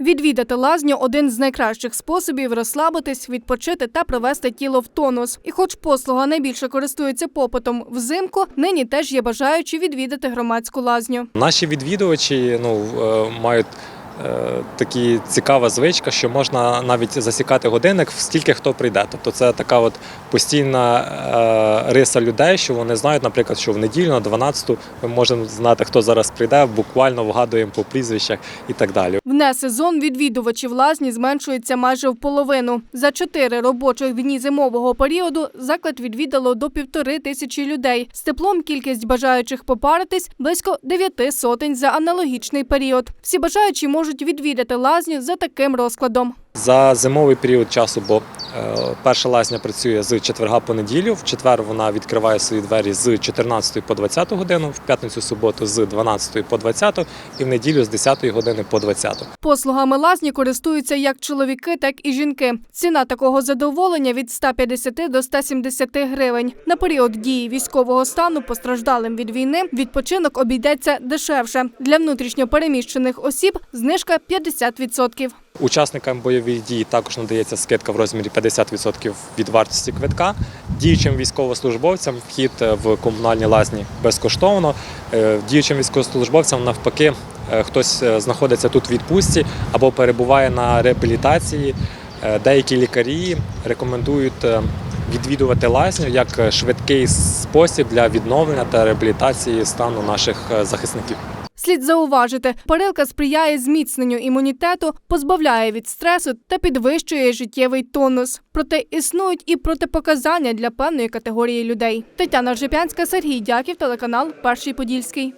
Відвідати лазню один з найкращих способів розслабитись, відпочити та привести тіло в тонус. І хоч послуга найбільше користується попитом взимку, нині теж є бажаючі відвідати громадську лазню. Наші відвідувачі ну, е, мають е, такі цікава звичка, що можна навіть засікати годинник, стільки хто прийде. Тобто це така от постійна е, риса людей, що вони знають, наприклад, що в неділю на 12 ми можемо знати, хто зараз прийде, буквально вгадуємо по прізвищах і так далі. В несезон відвідувачів лазні зменшується майже в половину. За чотири робочих дні зимового періоду заклад відвідало до півтори тисячі людей. З теплом кількість бажаючих попаритись близько дев'яти сотень за аналогічний період. Всі бажаючі можуть відвідати лазню за таким розкладом. За зимовий період часу, бо е, перша лазня працює з четверга по неділю. В четвер вона відкриває свої двері з 14 по 20 годину, в п'ятницю суботу з 12 по 20 і в неділю з 10 години по 20. Послугами лазні користуються як чоловіки, так і жінки. Ціна такого задоволення від 150 до 170 гривень. На період дії військового стану постраждалим від війни відпочинок обійдеться дешевше. Для внутрішньо переміщених осіб знижка 50%. Учасникам бойових дій також надається скидка в розмірі 50% від вартості квитка. Діючим військовослужбовцям вхід в комунальні лазні безкоштовно. Е, Діючим військовослужбовцям навпаки, е, хтось е, знаходиться тут в відпустці або перебуває на реабілітації. Е, Деякі лікарі рекомендують е, відвідувати лазню як швидкий спосіб для відновлення та реабілітації стану наших е, захисників. Слід зауважити, парилка сприяє зміцненню імунітету, позбавляє від стресу та підвищує життєвий тонус. Проте існують і протипоказання для певної категорії людей. Тетяна Жипянська, Сергій Дяків, телеканал Перший Подільський.